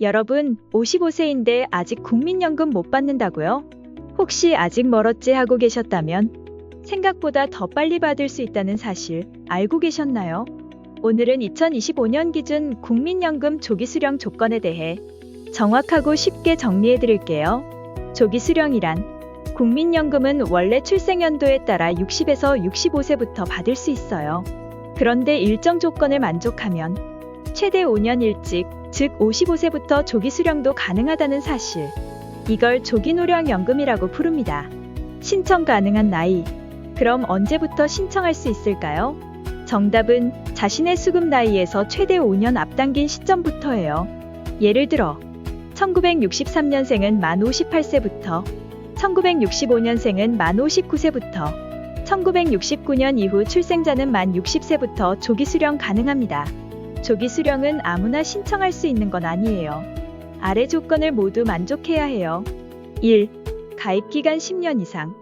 여러분, 55세인데 아직 국민연금 못 받는다고요? 혹시 아직 멀었지 하고 계셨다면 생각보다 더 빨리 받을 수 있다는 사실 알고 계셨나요? 오늘은 2025년 기준 국민연금 조기 수령 조건에 대해 정확하고 쉽게 정리해 드릴게요. 조기 수령이란 국민연금은 원래 출생연도에 따라 60에서 65세부터 받을 수 있어요. 그런데 일정 조건을 만족하면 최대 5년 일찍, 즉 55세부터 조기 수령도 가능하다는 사실. 이걸 조기 노령연금이라고 부릅니다. 신청 가능한 나이. 그럼 언제부터 신청할 수 있을까요? 정답은 자신의 수급 나이에서 최대 5년 앞당긴 시점부터예요. 예를 들어 1963년생은 만 58세부터 1965년생은 만 59세부터 1969년 이후 출생자는 만 60세부터 조기 수령 가능합니다. 조기 수령은 아무나 신청할 수 있는 건 아니에요. 아래 조건을 모두 만족해야 해요. 1. 가입 기간 10년 이상.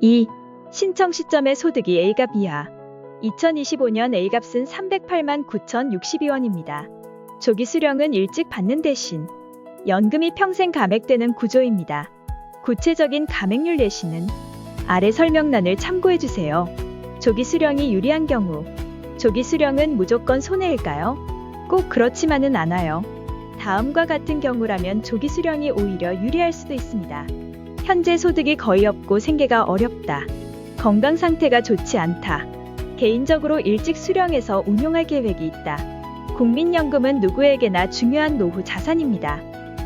2. 신청 시점의 소득이 A갑 이하. 2025년 A값은 308만 9,062원입니다. 조기 수령은 일찍 받는 대신 연금이 평생 감액되는 구조입니다. 구체적인 감액률 예시는 아래 설명란을 참고해 주세요. 조기 수령이 유리한 경우 조기 수령은 무조건 손해일까요? 꼭 그렇지만은 않아요. 다음과 같은 경우라면 조기 수령이 오히려 유리할 수도 있습니다. 현재 소득이 거의 없고 생계가 어렵다. 건강 상태가 좋지 않다. 개인적으로 일찍 수령해서 운용할 계획이 있다. 국민연금은 누구에게나 중요한 노후 자산입니다.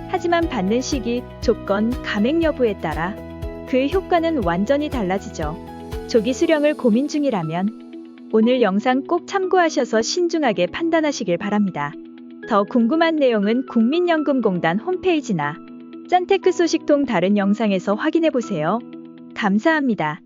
하지만 받는 시기, 조건, 감액 여부에 따라 그 효과는 완전히 달라지죠. 조기 수령을 고민 중이라면 오늘 영상 꼭 참고하셔서 신중하게 판단하시길 바랍니다. 더 궁금한 내용은 국민연금공단 홈페이지나 짠테크 소식통 다른 영상에서 확인해 보세요. 감사합니다.